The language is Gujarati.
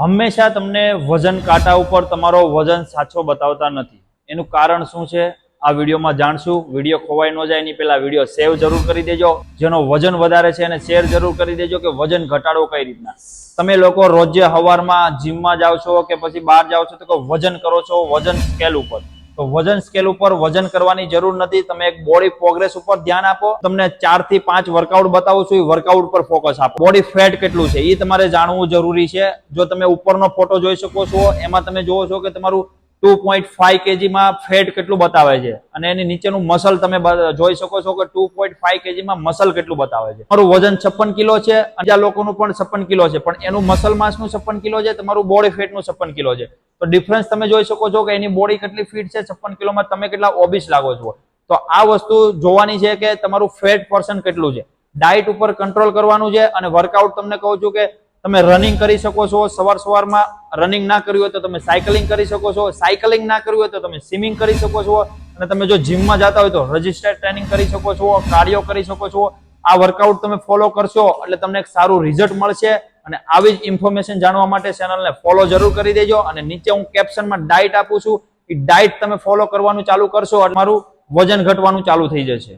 હંમેશા તમને વજન કાંટા ઉપર તમારો વજન સાચો બતાવતા નથી. એનું કારણ શું છે? આ વિડીયોમાં જાણશું. વીડિયો ખોવાઈ ન જાય એની પહેલા વીડિયો સેવ જરૂર કરી દેજો. જેનો વજન વધારે છે એને શેર જરૂર કરી દેજો કે વજન ઘટાડવો કઈ રીતના. તમે લોકો રોજે સવારમાં જીમમાં જાઓ છો કે પછી બહાર જાઓ છો તો વજન કરો છો, વજન સ્કેલ ઉપર. તો વજન સ્કેલ ઉપર વજન કરવાની જરૂર નથી. તમે એક બોડી પ્રોગ્રેસ ઉપર ધ્યાન આપો. તમને ચારથી પાંચ વર્કઆઉટ બતાવું છું. એ વર્કઆઉટ પર ફોકસ આપો. બોડી ફેટ કેટલું છે? એ તમારે જાણવું જરૂરી છે. જો તમે ઉપરનો ફોટો જોઈ શકો છો, એમાં તમે જોવો છો કે તમારું ટુ પોઈન્ટ ફાઈવ કેજીમાં ફેટ કેટલું બતાવે છે? અને એની નીચેનું મસલ તમે જોઈ શકો છો કે ટુ પોઈન્ટ ફાઈવ કેજીમાં મસલ કેટલું બતાવે છે. તમારું વજન છપ્પન કિલો છે બીજા લોકોનું પણ છપ્પન કિલો છે, પણ એનું મસલ માસનું છપ્પન કિલો છે તમારું બોડી ફેટનું છપ્પન કિલો છે. તો ડિફરન્સ તમે જોઈ શકો છો કે એની બોડી કેટલી ફિટ છે, છપ્પન કિલોમાં તમે કેટલા ઓબીસ લાગો છો. તો આ વસ્તુ જોવાની છે કે તમારું ફેટ પર્સન કેટલું છે. ડાયટ ઉપર કંટ્રોલ કરવાનું છે અને વર્કઆઉટ તમને કહું છું કે તમે રનિંગ કરી શકો છો, સવાર સવારમાં રનિંગ ના કર્યું હોય તો તમે સાયકલિંગ કરી શકો છો સાયકલિંગ ના કર્યું હોય તો તમે સ્વિમિંગ કરી શકો છો અને તમે જો જીમમાં જતા હોય તો રજિસ્ટર્ડ ટ્રેનિંગ કરી શકો છો કાર્ડિયો કરી શકો છો. આ વર્કઆઉટ તમે ફોલો કરશો એટલે તમને એક સારું રિઝલ્ટ મળશે અને આવી જ ઇન્ફોર્મેશન જાણવા માટે ચેનલને ફોલો જરૂર કરી દેજો અને નીચે હું કેપ્શનમાં ડાયટ આપું છું. એ ડાયટ તમે ફોલો કરવાનું ચાલુ કરશો એટલે મારું વજન ઘટવાનું ચાલુ થઈ જશે.